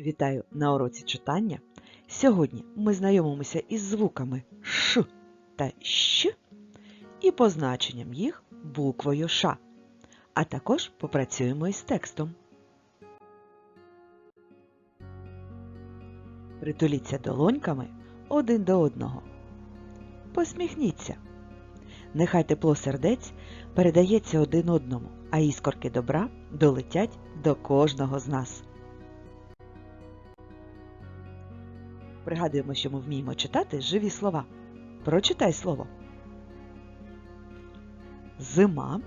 Вітаю на уроці читання. Сьогодні ми знайомимося із звуками Ш та Щ і позначенням їх буквою Ш, а також попрацюємо із текстом. Притуліться долоньками один до одного. Посміхніться. Нехай тепло сердець передається один одному, а іскорки добра долетять до кожного з нас. Пригадуємо, що ми вміємо читати живі слова. Прочитай слово. Зима.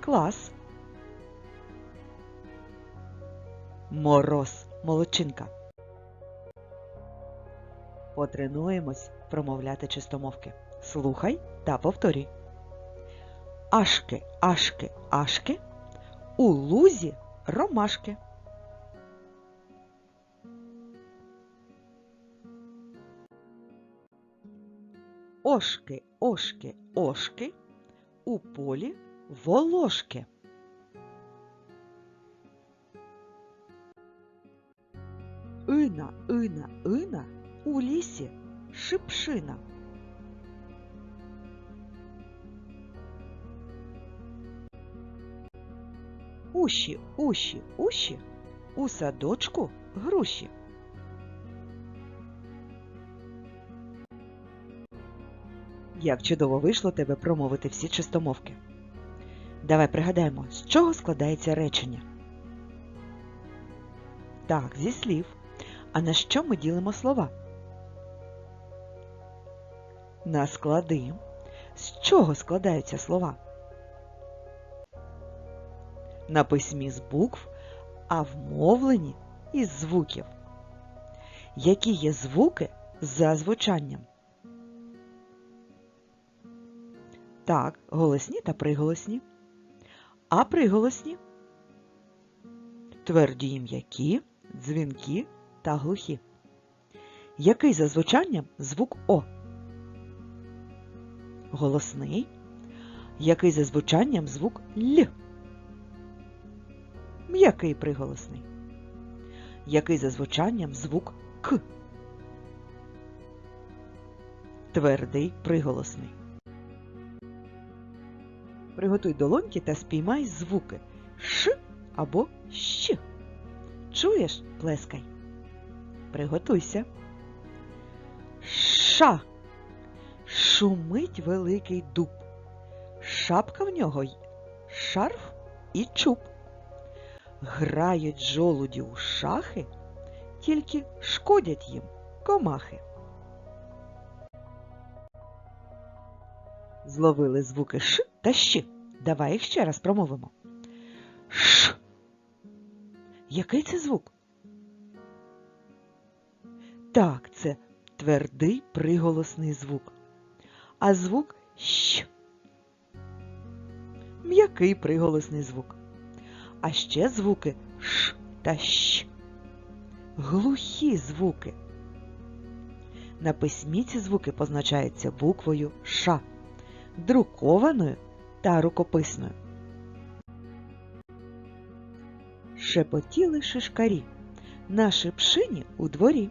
Клас. Мороз. Молодчинка. Потренуємось промовляти чистомовки. Слухай та повторюй. Ашки, ашки, ашки. У лузі ромашки. Ошки, ошки, ошки. У полі волошки. Ина, ина, ина. У лісі шипшина. Уші, уші, уші. У садочку груші. Як чудово вийшло тебе промовити всі чистомовки. Давай пригадаємо, з чого складається речення. Так, зі слів. А на що ми ділимо слова? На склади. З чого складаються слова? На письмі з букв, а в мовленні із звуків. Які є звуки за звучанням? Так, голосні та приголосні. А приголосні тверді і м'які, дзвінки та глухі. Який за звучанням звук О? Голосний. Який за звучанням звук Л? М'який приголосний. Який за звучанням звук К? Твердий приголосний. Приготуй долоньки та спіймай звуки Ш або Щ. Чуєш? Плескай. Приготуйся. Ша. Шумить великий дуб. Шапка в нього шарф і чуб. Грають жолуді у шахи, тільки шкодять їм комахи. Зловили звуки Ш та Щ. Давай їх ще раз промовимо. Ш. Який це звук? Так, це твердий приголосний звук. А звук щ. М'який приголосний звук. А ще звуки ш та щ. Глухі звуки. На письмі ці звуки позначаються буквою Ш, друкованою та рукописною. Шепотіли шишкарі на шипшині у дворі.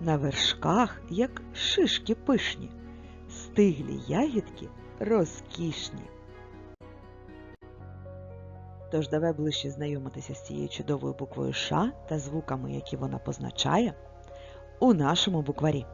На вершках, як шишки пишні, стиглі ягідки розкішні. Тож давай ближче знайомитися з цією чудовою буквою Ш та звуками, які вона позначає, у нашому букварі.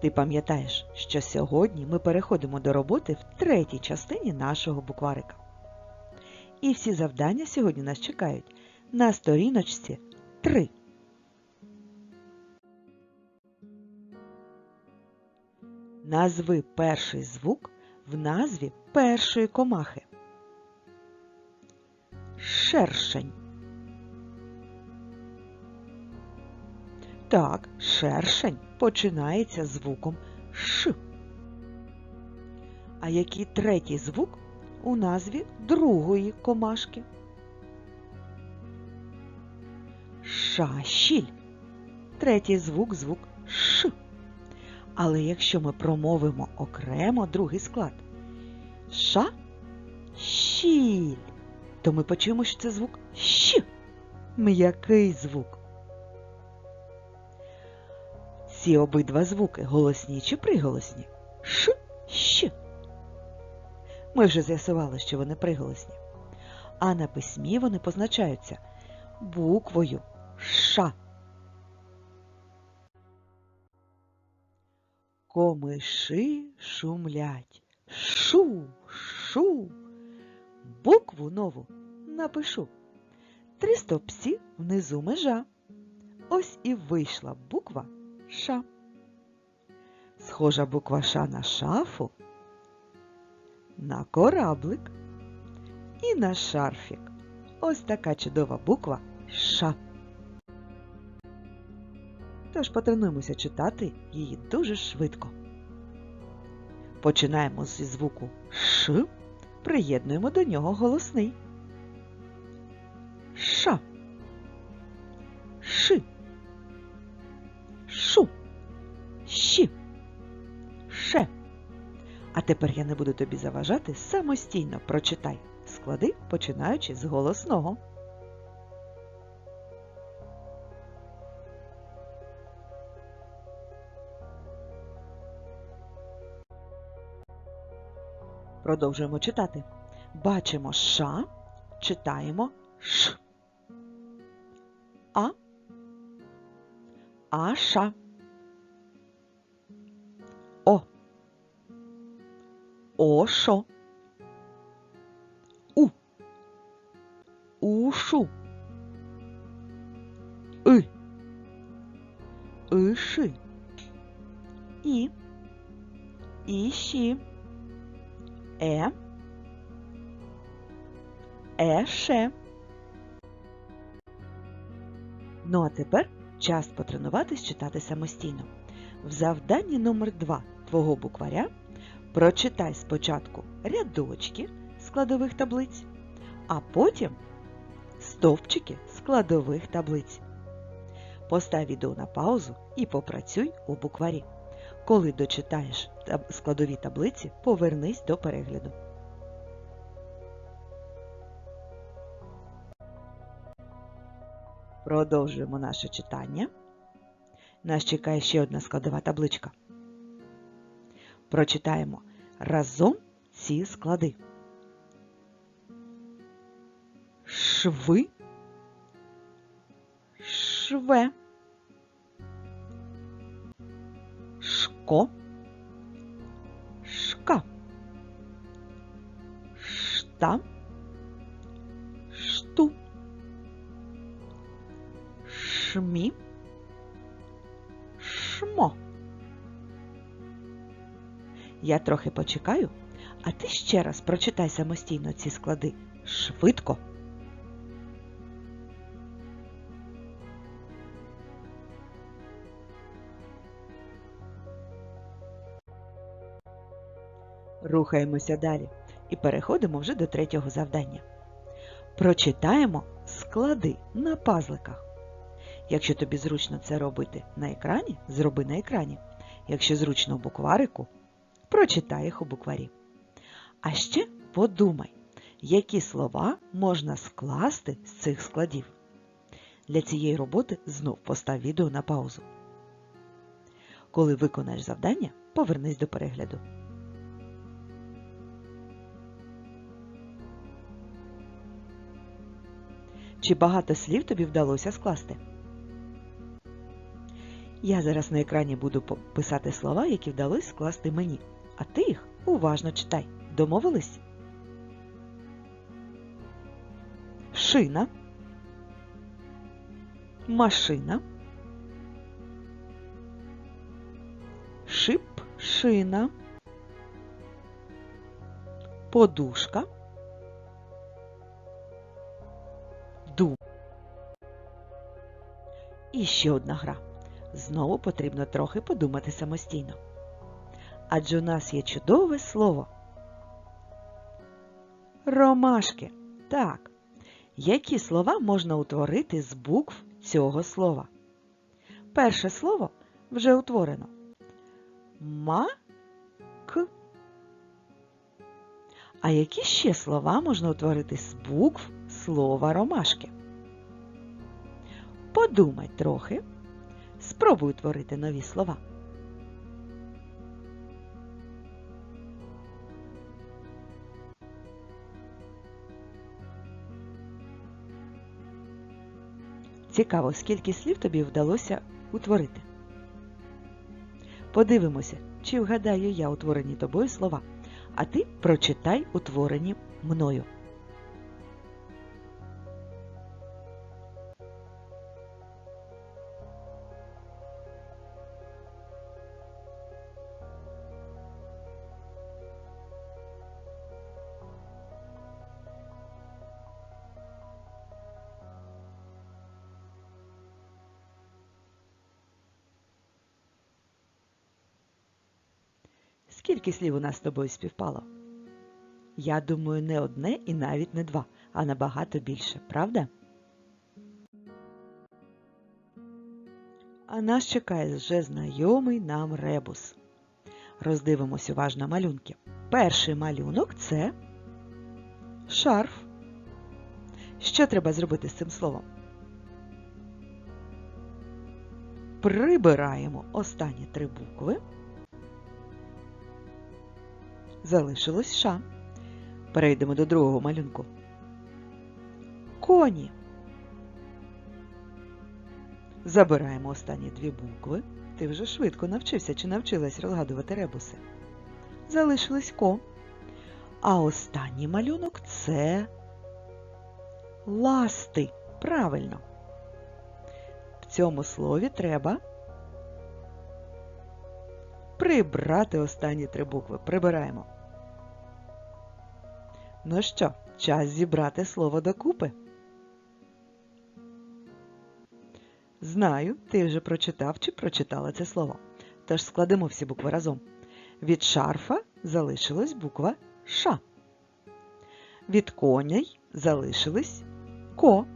Ти пам'ятаєш, що сьогодні ми переходимо до роботи в третій частині нашого букварика. І всі завдання сьогодні нас чекають на сторіночці 3. Назви перший звук в назві першої комахи. Шершень. Так, шершень починається звуком Ш. А який третій звук у назві другої комашки? Шашіль. Третій звук звук Ш. Але якщо ми промовимо окремо другий склад ша, щ, щіль, то ми почуємо, що це звук щ. М'який звук. Ці обидва звуки голосні чи приголосні? Ш, щ. Ми вже з'ясували, що вони приголосні. А на письмі вони позначаються буквою Ш. Комиши шумлять. Шу, шу. Букву нову напишу. Три стопці внизу межа. Ось і вийшла буква Ш. Схожа буква Ш на шафу, на кораблик і на шарфік. Ось така чудова буква Ш. Тож потренуємося читати її дуже швидко. Починаємо зі звуку Ш, приєднуємо до нього голосний. Ша. Ши. Шу. Щі. Ше. А тепер я не буду тобі заважати, самостійно прочитай склади, починаючи з голосного. Продовжуємо читати. Бачимо ша, читаємо ш. А. Аша. О. Ошо. У. Ушу. И. Иши. І. Іші. Е. Еше. Ну а тепер час потренуватись читати самостійно. В завданні номер 2 твого букваря прочитай спочатку рядочки складових таблиць, а потім стовпчики складових таблиць. Постав відео на паузу і попрацюй у букварі. Коли дочитаєш складові таблиці, повернись до перегляду. Продовжуємо наше читання. Нас чекає ще одна складова табличка. Прочитаємо разом ці склади. Шви, шве, шко, шка, шта, шту, шмі, шмо. Я трохи почекаю, а ти ще раз прочитай самостійно ці склади. Швидко. Рухаємося далі і переходимо вже до третього завдання. Прочитаємо склади на пазликах. Якщо тобі зручно це робити на екрані, зроби на екрані. Якщо зручно в букварику, прочитай їх у букварі. А ще подумай, які слова можна скласти з цих складів. Для цієї роботи знов постав відео на паузу. Коли виконаєш завдання, повернись до перегляду. Чи багато слів тобі вдалося скласти? Я зараз на екрані буду писати слова, які вдалося скласти мені, а ти їх уважно читай. Домовились? Шина, машина, шип, шина, подушка, І ще одна гра. Знову потрібно трохи подумати самостійно. Адже у нас є чудове слово. Ромашки. Так. Які слова можна утворити з букв цього слова? Перше слово вже утворено. Ма-к. А які ще слова можна утворити з букв слова ромашки? Подумай трохи. Спробуй утворити нові слова. Цікаво, скільки слів тобі вдалося утворити. Подивимося, чи вгадаю я утворені тобою слова, а ти прочитай утворені мною. Скільки слів у нас з тобою співпало? Я думаю, не одне і навіть не два, а набагато більше, правда? А нас чекає вже знайомий нам ребус. Роздивимось уважно малюнки. Перший малюнок це шарф. Що треба зробити з цим словом? Прибираємо останні три букви. Залишилось ша. Перейдемо до другого малюнку. Коні. Забираємо останні дві букви. Ти вже швидко навчився чи навчилась розгадувати ребуси. Залишилось ко. А останній малюнок це ласти. Правильно. В цьому слові треба прибрати останні три букви. Прибираємо. Ну що, час зібрати слово докупи. Знаю, ти вже прочитав чи прочитала це слово. Тож складемо всі букви разом. Від шарфа залишилась буква Ш. Від коней залишились ко.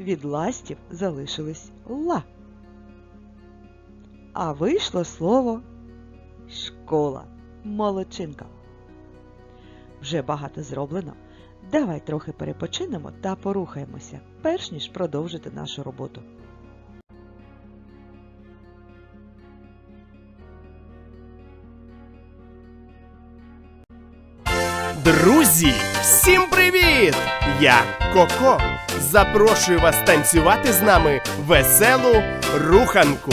Від ластів залишились ла. А вийшло слово школа. Молодчинка. Вже багато зроблено. Давай трохи перепочинемо та порухаємося, перш ніж продовжити нашу роботу. Друзі, всім привіт! Я Коко. Запрошую вас танцювати з нами веселу руханку.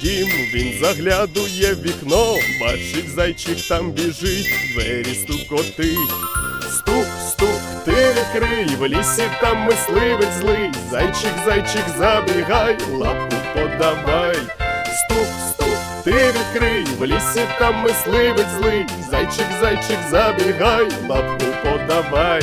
дім, він заглядує в вікно, бачить зайчик там біжить, двері стукотить. Стук, стук, ти відкрий, в лісі там мисливець злий. Зайчик, зайчик, забігай, лапку подавай. Стук, стук, ти відкрий, в лісі там мисливець злий. Зайчик, зайчик, забігай, лапку подавай.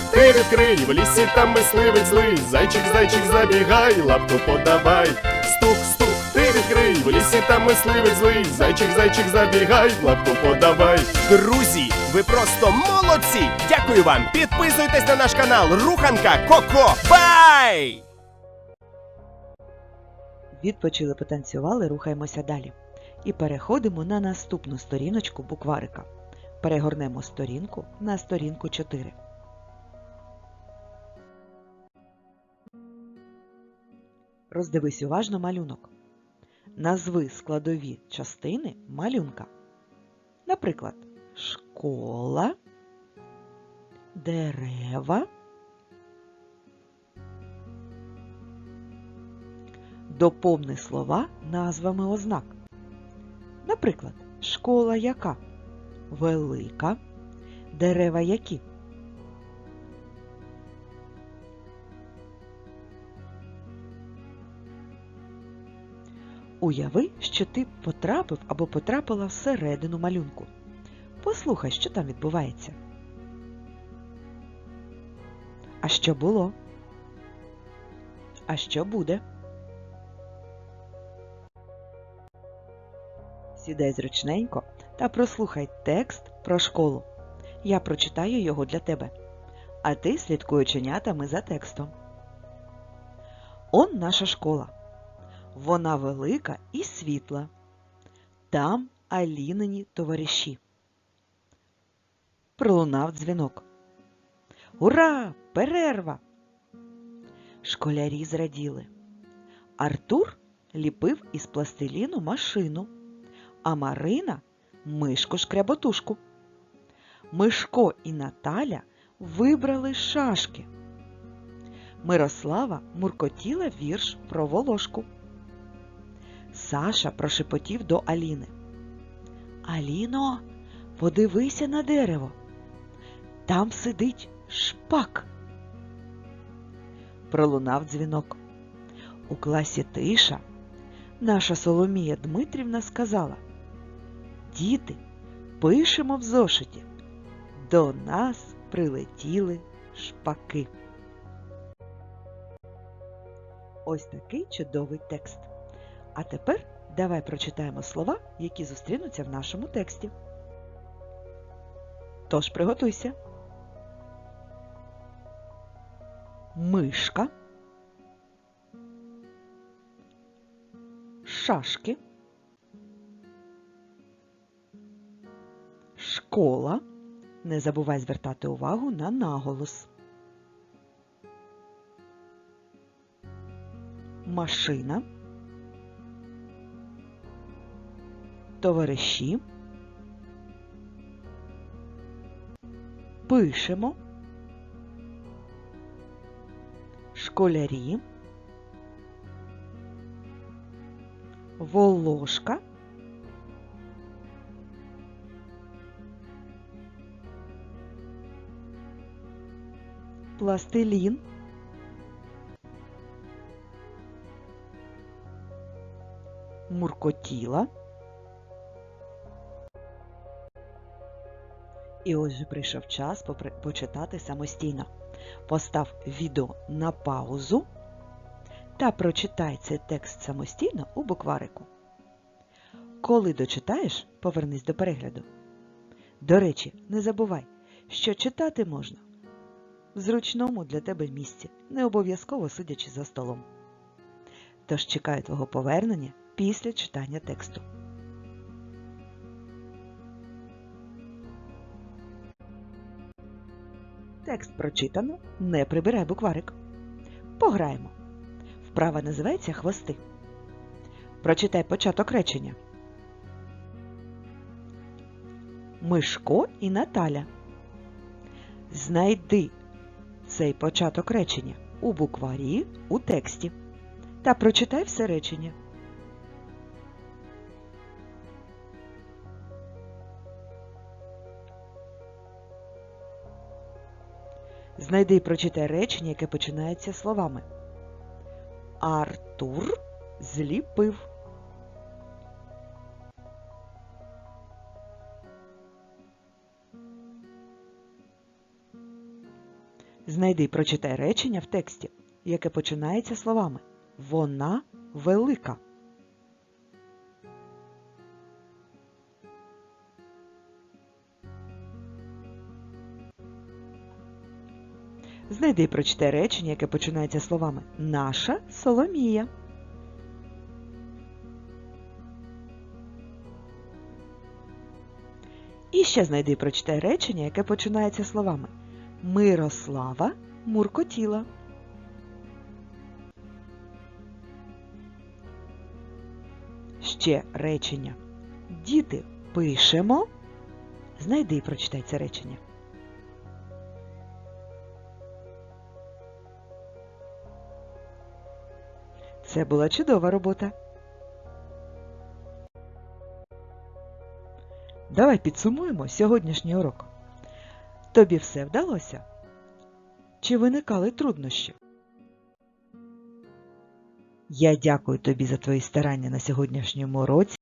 відкрий, в лісі там мисливець злий. Зайчик, зайчик, забігай, лапку подавай. Стук, стук, ти відкрий, в лісі там мисливець злий, зайчик, зайчик, забігай, лапку подавай. Друзі, ви просто молодці! Дякую вам! Підписуйтесь на наш канал Руханка Коко. Бай! Відпочили, потанцювали, рухаємося далі. І переходимо на наступну сторіночку букварика. Перегорнемо сторінку на сторінку 4. Роздивись уважно малюнок. Назви складові частини малюнка. Наприклад, школа, дерева. Доповни слова назвами ознак. Наприклад, школа яка? Велика. Дерева які? Уяви, що ти потрапив або потрапила всередину малюнку. Послухай, що там відбувається. А що було? А що буде? Сідай зручненько та прослухай текст про школу. Я прочитаю його для тебе. А ти слідкуй оченятами за текстом. Он наша школа. Вона велика і світла. Там Алінині товариші. Пролунав дзвінок. Ура! Перерва! Школярі зраділи. Артур ліпив із пластиліну машину, а Марина мишку шкряботушку. Мишко і Наталя вибрали шашки. Мирослава муркотіла вірш про волошку. Саша прошепотів до Аліни. Аліно, подивися на дерево. Там сидить шпак. Пролунав дзвінок. У класі тиша наша Соломія Дмитрівна сказала Діти, пишемо в зошиті. До нас прилетіли шпаки. Ось такий чудовий текст. А тепер давай прочитаємо слова, які зустрінуться в нашому тексті. Тож приготуйся. Мишка. Шашки. Школа. Не забувай звертати увагу на наголос. Машина. Товариші. Пишемо. Школярі. Волошка. Пластилін. Муркотіла. І ось же прийшов час почитати самостійно. Постав відео на паузу та прочитай цей текст самостійно у букварику. Коли дочитаєш, повернись до перегляду. До речі, не забувай, що читати можна в зручному для тебе місці, не обов'язково сидячи за столом. Тож чекаю твого повернення після читання тексту. Текст прочитано, не прибирай букварик. Пограємо. Вправа називається хвости. Прочитай початок речення. Мишко і Наталя. Знайди цей початок речення у букварі у тексті. Та прочитай все речення. Знайди і прочитай речення, яке починається словами. Артур зліпив. Знайди і прочитай речення в тексті, яке починається словами Вона велика. Знайди і прочитай речення, яке починається словами Наша Соломія. І ще знайди і прочитай речення, яке починається словами Мирослава муркотіла. Ще речення. Діти пишемо. Знайди і прочитай це речення. Це була чудова робота. Давай підсумуємо сьогоднішній урок. Тобі все вдалося? Чи виникали труднощі? Я дякую тобі за твої старання на сьогоднішньому уроці.